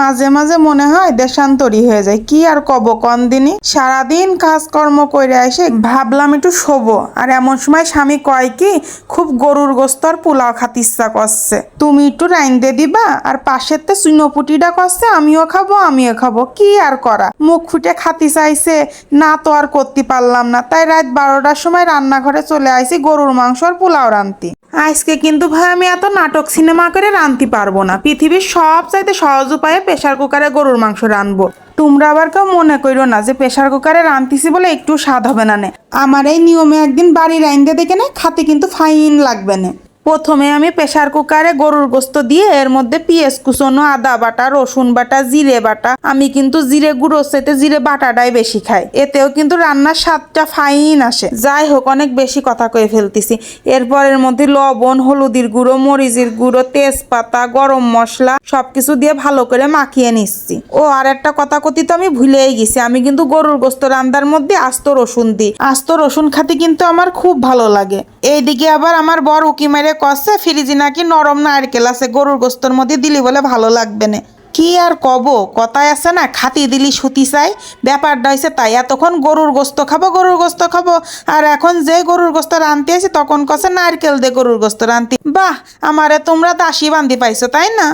মাঝে মাঝে মনে হয় দেশান্তরী হয়ে যায়। কি আর কব কন দিনই সারাদিন কাজকর্ম করে এসে ভাবলাম একটু শোবো। আর এমন সময় স্বামী কয় কি, খুব গরুর গোস্তর পোলাও খাতে ইচ্ছা করছে। তুমি একটু রাইন্দে দিবা, আর পাশের তে চুনোপুটিটা করছে, আমিও খাব আমিও খাব। কি আর করা? মুখ ফুটে খাতি চাইছে, না তো আর করতে পারলাম না। তাই রাত বারোটার সময় রান্নাঘরে চলে আইছি গরুর মাংস আর পোলাও রান্তি আজকে কিন্তু ভাই আমি এত নাটক সিনেমা করে রাঁধতে পারব না। পৃথিবীর সব চাইতে সহজ উপায়ে প্রেশার কুকারে গরুর মাংস রাঁধবো। তোমরা আবার কেউ মনে করো না যে প্রেশার কুকারে রানতেছি বলে একটু স্বাদ হবে না নে। আমার এই নিয়মে একদিন বাড়ি রাইন্দে দেখে না, খাতে কিন্তু ফাইন লাগবে না। প্রথমে আমি প্রেশার কুকারে গরুর গোস্ত দিয়ে এর মধ্যে পেঁয়াজ, কুচনো আদা বাটা, রসুন বাটা, জিরে বাটা। আমি কিন্তু জিরে গুঁড়োর সাথে জিরে বাটাটাই বেশি খাই। এতেও কিন্তু রান্নার স্বাদটা ফাইন আসে। যাই হোক, অনেক বেশি কথা কয়ে ফেলতেছি। এরপর এর মধ্যে লবণ, হলুদের গুঁড়ো, মরিচের গুঁড়ো, তেজপাতা, গরম মশলা সবকিছু দিয়ে ভালো করে মাখিয়ে নিচ্ছি। ও, আর একটা কথা কথি তো আমি ভুলেই গেছি। আমি কিন্তু গরুর গোস্ত রান্নার মধ্যে আস্ত রসুন দিই। আস্ত রসুন খাতে কিন্তু আমার খুব ভালো লাগে। এইদিকে আবার আমার বর উকি মেরে কষছে ফ্রিজি নাকি নরম নারকেল আছে, গরুর গোস্তর মধ্যে দিলি বলে ভালো লাগবে না। কি আর কব, কথায় আছে না, খাতি দিলি সুতি চাই, ব্যাপারটা হয়েছে তাই। এতক্ষণ গরুর গোস্ত খাব, গরুর গোস্ত খাব। আর এখন যে গরুর গোস্ত রাঁধতে আছে তখন কষে নারকেল দে গরুর গোস্ত রাঁধতে। বাহ, আমারে তোমরা দাসী বান্ধি পাইছো, তাই না?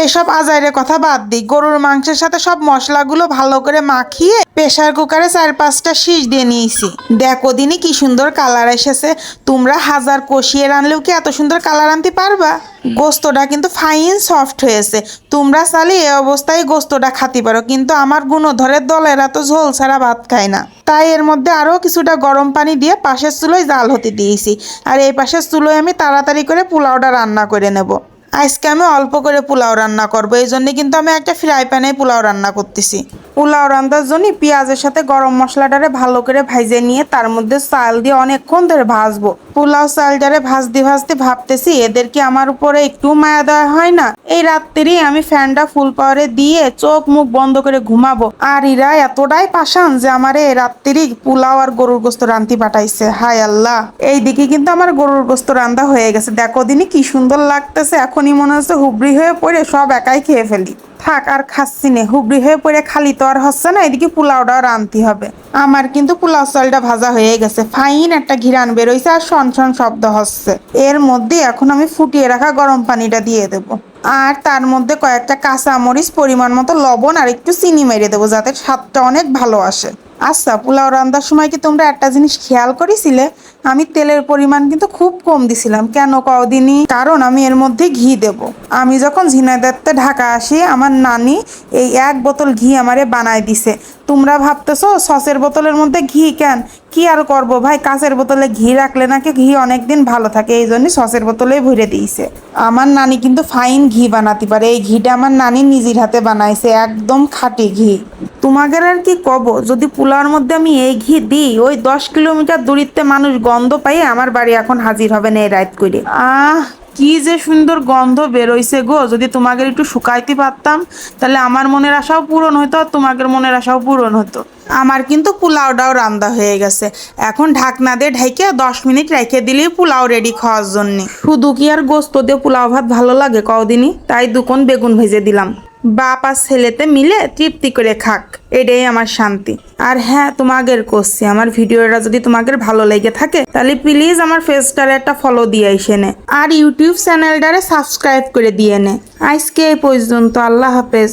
এসব আজাইরে কথা বাদ দিই। গরুর মাংসের সাথে সব মশলাগুলো ভালো করে মাখিয়ে প্রেশার কুকারে চার পাঁচটা শীষ দিয়ে নিয়েছি। দেখো দিনই কি সুন্দর কালার এসেছে। তোমরা হাজার কষিয়ে রানলেও কি এত সুন্দর কালার আনতে পারবা? গোস্তটা কিন্তু ফাইন সফট হয়েছে। তোমরা চাইলে এ অবস্থায় গোস্তটা খাতে পারো, কিন্তু আমার গুণধরের দলেরা তো ঝোল ছাড়া ভাত খায় না। তাই এর মধ্যে আরও কিছুটা গরম পানি দিয়ে পাশের চুলোয় জাল হতে দিয়েছি। আর এই পাশের চুলোয় আমি তাড়াতাড়ি করে পোলাওটা রান্না করে নেব। আজকে আমি অল্প করে পোলাও রান্না করব, এই জন্য কিন্তু আমি একটা ফ্রাই প্যানে পোলাও রান্না করতেছি। পোলাও রান্নার জন্য পেঁয়াজের সাথে গরম মশলাটারে ভালো করে ভাইজে নিয়ে তার মধ্যে চাল দিয়ে অনেকক্ষণ ধরে ভাজবো। পোলাও চালটারে ভাজতে ভাজতে ভাবতেছি এদের কি আমার উপরে একটু মায়া দেওয়া হয় না। এই রাত্রি আমি ফ্যানটা ফুল পাওয়ারে দিয়ে চোখ মুখ বন্ধ করে ঘুমাবো। আর ইরা এতটাই পাশান যে আমার এই রাত্রি পোলাও আর গরুর গোস্ত রান্তি পাঠাইছে। হায় আল্লাহ। এইদিকে কিন্তু আমার গরুর গোস্ত রান্দা হয়ে গেছে। দেখো দিনই কি সুন্দর লাগতেছে। এখনই মনে হচ্ছে হুবড়ি হয়ে পড়ে, সব একাই খেয়ে ফেলি। থাক আর খাচ্ছি নে। হুবড়ি হয়ে পড়ে খালি তো আর হচ্ছে না, এদিকে পোলাওটাও রানতে হবে। আমার কিন্তু পোলাও চালটা ভাজা হয়ে গেছে। ফাইন একটা ঘিরান বেরোইছে আর শন শব্দ হচ্ছে। এর মধ্যে এখন আমি ফুটিয়ে রাখা গরম পানিটা দিয়ে দেবো। আর তার মধ্যে কয়েকটা কাঁচা মরিচ পরিমাণ মতো লবণ আর একটু চিনি মেরে দেবো যাতে স্বাদটা অনেক ভালো আসে। আচ্ছা পোলাও রান্নার সময় কি তোমরা একটা জিনিস খেয়াল করেছিলে? আমি তেলের পরিমাণ কিন্তু খুব কম দিছিলাম। কেন কদিনই কারণ আমি এর মধ্যে ঘি দেব। আমি যখন ঝিনাইদারতে ঢাকা আসি, আমার নানি এই এক বোতল ঘি আমারে বানায় দিছে। তোমরা ভাবতেছো, সসের বোতলের মধ্যে ঘি কেন? কি আর করব ভাই? কাঁচের বোতলে ঘি রাখলে নাকি ঘি অনেক দিন ভালো থাকে, এই জন্য সসের বোতলেই ভরে দিয়েছে। আমার নানি কিন্তু ফাইন ঘি বানাতে পারে। এই ঘিটা আমার নানি নিজের হাতে বানাইছে, একদম খাঁটি ঘি। তোমাদের আর কি কব? যদি পোলাওর মধ্যে আমি এই ঘি দিই, ওই দশ কিলোমিটার দূরিত্বে মানুষ গন্ধ পাই আমার বাড়ি এখন হাজির হবে না এই রাত করে আহ কি যে সুন্দর গন্ধ বেরোইছে গো যদি তোমাকে একটু শুকাইতে পারতাম তাহলে আমার মনের আশাও পূরণ হতো আর তোমাদের মনের আশাও পূরণ হতো আমার কিন্তু পোলাওটাও রান্না হয়ে গেছে। এখন ঢাকনা দিয়ে ঢেকে দশ মিনিট রেখে দিলেই পোলাও রেডি খাওয়ার জন্য। শুধু কি আর গোস্ত দিয়ে পোলাও ভাত ভালো লাগে কদিনই তাই দুকোন বেগুন ভেজে দিলাম। বাপ আর ছেলেতে মিলে তৃপ্তি করে খাক, এটাই আমার শান্তি। আর হ্যাঁ তোমাদের করছি। আমার ভিডিওটা যদি তোমাদের ভালো লেগে থাকে, তাহলে প্লিজ আমার ফেসটারে একটা ফলো দিয়ে এসে নে। আর ইউটিউব চ্যানেলটারে সাবস্ক্রাইব করে দিয়ে নে। আজকে এই পর্যন্ত, আল্লাহ হাফেজ।